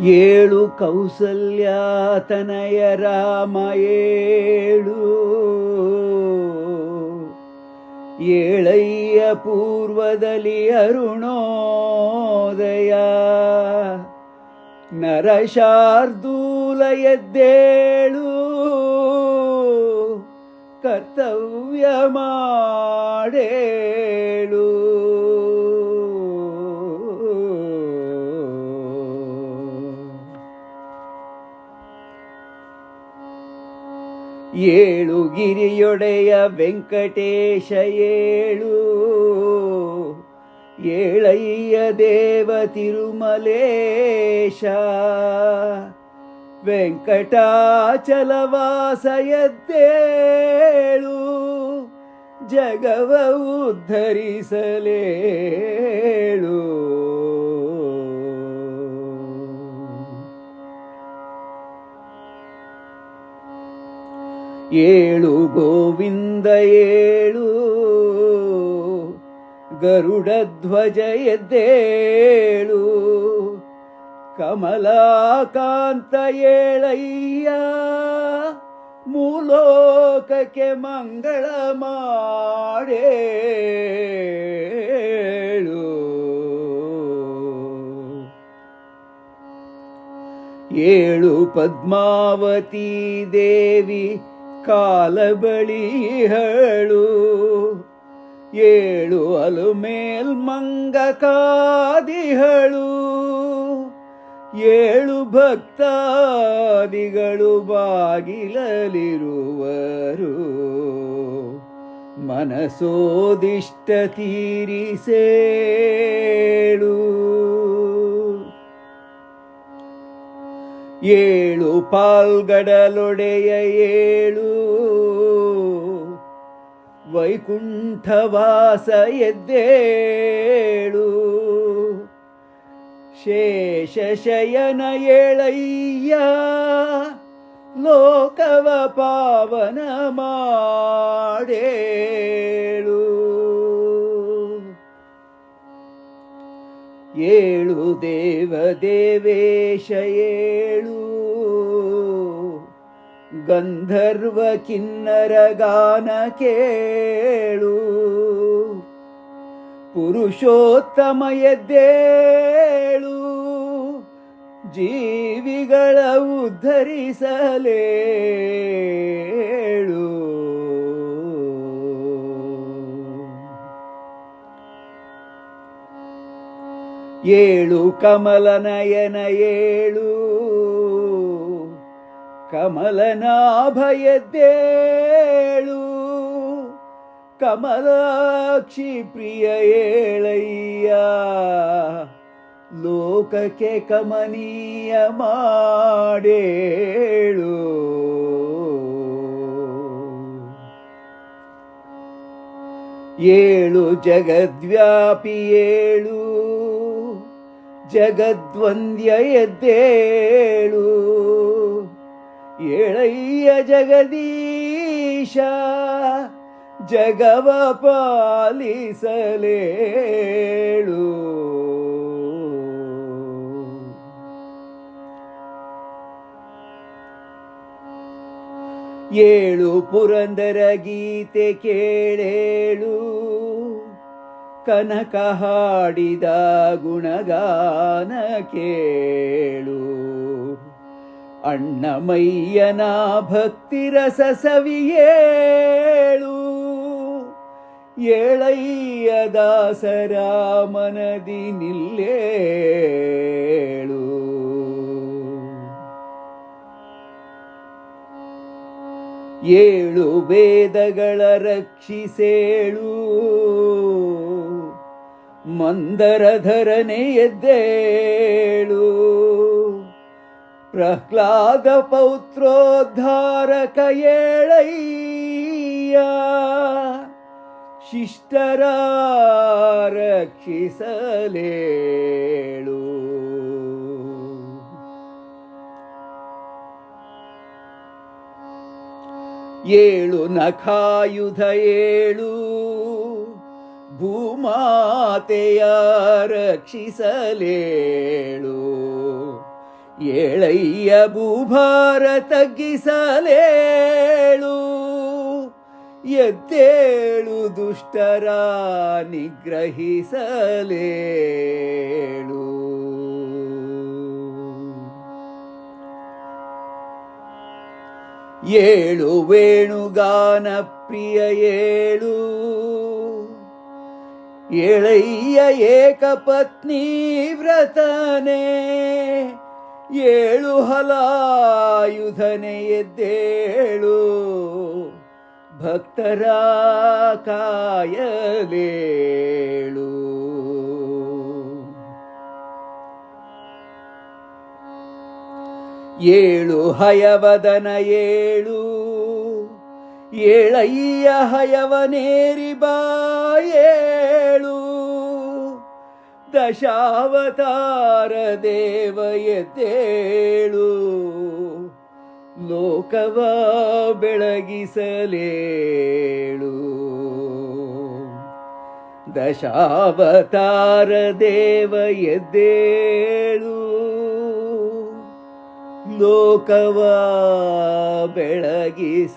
ಏಳು ಕೌಸಲ್ಯಾತನಯ ರಾಮ ಏಳು. ಏಳಯ್ಯ ಪೂರ್ವದಲ್ಲಿ ಅರುಣೋದಯ. ನರಶಾರ್ದೂಲ ಎದ್ದೇಳು ಕರ್ತವ್ಯ ಮಾಡೇಳು. ಏಳು ಗಿರಿಯೊಡೆಯ ವೆಂಕಟೇಶ ಏಳು. ಏಳಯ್ಯ ದೇವ ತಿರುಮಲೇಶ. ವೆಂಕಟಾಚಲವಾಸಯದ್ದೇಳು. ಜಗವ ಉದ್ಧರಿಸಲೇಳು. ಏಳು ಗೋವಿಂದ ಏಳು. ಗರುಡ ಧ್ವಜ ಎದ್ದೇಳು. ಕಮಲಾಕಾಂತ ಏಳಯ್ಯ. ಮೂಲೋಕಕ್ಕೆ ಮಂಗಳ ಮಾಡೇಳು. ಏಳು ಪದ್ಮಾವತಿ ದೇವಿ. ಕಾಲ ಬಳಿಹಳು ಏಳು ಅಲು ಮೇಲ್ಮಂಗ ಕಾದಿಹಳು ಏಳು ಭಕ್ತಾದಿಗಳು ಬಾಗಿಲಲಿರುವರು ಮನಸೋದಿಷ್ಟ ತೀರಿಸೇಳು. ಏಳು ಪಾಲ್ಗಡಲೊಡೆಯ ಏಳು. ವೈಕುಂಠವಾಸ ಎದ್ದೇಳು. ಶೇಷ ಶಯನ ಏಳಯ್ಯ. ಲೋಕವ ಪಾವನ ಮಾಡೇಳು. ಏಳು ದೇವ ದೇವೇಶ ಏಳು. ಗಂಧರ್ವ ಕಿನ್ನರ ಗಾನ ಕೇಳು. ಪುರುಷೋತ್ತಮ ಎದ್ದೇಳು ಜೀವಿಗಳ ಉದ್ಧರಿಸಲೇಳು ಏಳು ಕಮಲನಯನ ಏಳು. ಕಮಲನಾಭಯದ್ದೇಳು. ಕಮಲಾಕ್ಷಿ ಪ್ರಿಯ ಏಳಯ್ಯ. ಲೋಕಕ್ಕೆ ಕಮನೀಯ ಮಾಡೇಳು. ಏಳು ಜಗದ್ವ್ಯಾಪಿ ಏಳು. ಜಗದ್ವಂದ್ಯ ಎದ್ದೇಳು ಏಳಯ್ಯ ಜಗದೀಶ ಜಗವ ಪಾಲಿಸಲೇಳು. ಏಳು ಪುರಂದರ ಗೀತೆ ಕೇಳೇಳು. ಕನಕ ಹಾಡಿದ ಗುಣಗಾನ ಕೇಳು. ಅಣ್ಣಮಯ್ಯನ ಭಕ್ತಿರಸ ಸವಿಯೇಳು ಏಳಯ್ಯ ದಾಸರ ಮನದಿ ನಿಲ್ಲೇಳು. ಏಳು ವೇದಗಳ ರಕ್ಷಿಸೇಳು. ಮಂದರಧರನೆ ಎದ್ದೇಳು ಪ್ರಹ್ಲಾದ ಪೌತ್ರೋದ್ಧಾರಕ ಏಳಯ್ಯ. ಶಿಷ್ಟರ ರಕ್ಷಿಸಲೇಳು. ಏಳು ನಖಾಯುಧ ಏಳು. ಭೂಮಾತೆಯ ರಕ್ಷಿಸಲೇಳು. ಏಳಯ್ಯ ಭೂಭಾರ ತಗ್ಗಿಸಲೇಳು. ಎದ್ದೇಳು ದುಷ್ಟರ ನಿಗ್ರಹಿಸಲೇಳು. ಏಳು ವೇಣುಗಾನ ಪ್ರಿಯ ಏಳು. ಏಳಯ್ಯ ಏಕಪತ್ನಿ ವ್ರತನೆ ಏಳು ಹಲಾಯುಧನೆ ಎದ್ದೇಳು ಭಕ್ತರ ಕಾಯಲೇಳು. ಏಳು ಹಯವದನ ಏಳು ಏಳಯ್ಯ ಹಯವನೇರಿ ಬಾಯೇಳು. ದಶಾವತಾರ ದೇವ ಎದ್ದೇಳು. ಲೋಕವ ಬೆಳಗಿಸಲೇಳು. ದಶಾವತಾರ ದೇವ ಎದ್ದೇಳು. ಲೋಕವ ಬೆಳಗಿಸಲೇಳು.